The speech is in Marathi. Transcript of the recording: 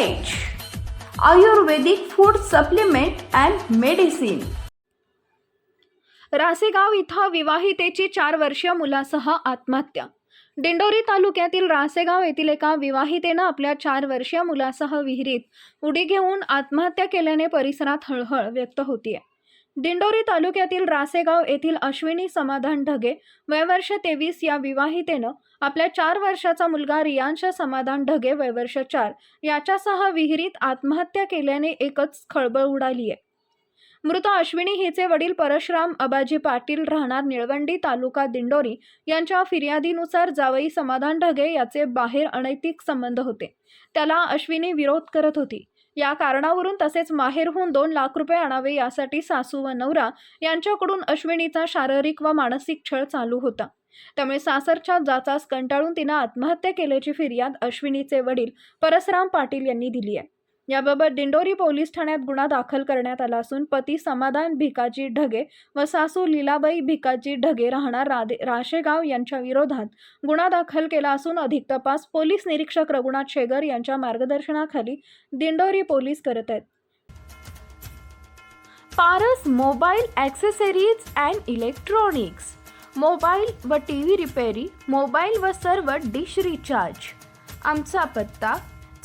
Ayurvedic food supplement and medicine Rasegaon इथं विवाहितेची चार वर्षीय मुलासह आत्महत्या. दिंडोरी तालुक्यातील रासेगाव येथील एका विवाहितेनं आपल्या चार वर्षीय मुलासह विहिरीत उडी घेऊन आत्महत्या केल्याने परिसरात हळहळ व्यक्त होतीये. दिंडोरी तालुक्यातील रासेगाव येथील अश्विनी समाधान ढगे वयवर्ष तेवीस या विवाहितेनं आपल्या चार वर्षाचा मुलगा रियांश समाधान ढगे वयवर्ष चार याच्यासह विहिरीत आत्महत्या केल्याने एकच खळबळ उडाली आहे मृत अश्विनी हिचे वडील परशुराम अबाजी पाटील राहणार निळवंडी तालुका दिंडोरी यांच्या फिर्यादीनुसार जावई समाधान ढगे याचे बाहेर अनैतिक संबंध होते. त्याला अश्विनी विरोध करत होती. या कारणावरून तसेच माहेरहून दोन लाख रुपये आणावे यासाठी सासू व नवरा यांच्याकडून अश्विनीचा शारीरिक व मानसिक छळ चालू होता. त्यामुळे सासरच्या जाचास कंटाळून तिनं आत्महत्या केल्याची फिर्याद अश्विनीचे वडील परसराम पाटील यांनी दिली आहे. याबाबत दिंडोरी पोलीस ठाण्यात गुन्हा दाखल करण्यात आला असून पती समाधान भिकाजी ढगे व सासू लीलाबाई भिकाजी ढगे राहणार राधे राशेगाव यांच्या विरोधात गुन्हा दाखल केला असून अधिक तपास पोलीस निरीक्षक रघुनाथ शेगर यांच्या मार्गदर्शनाखाली दिंडोरी पोलीस करत आहेत. Paras mobile accessories and electronics. Mobile व टी व्ही रिपेरी मोबाईल व सर्व डिश रिचार्ज. आमचा पत्ता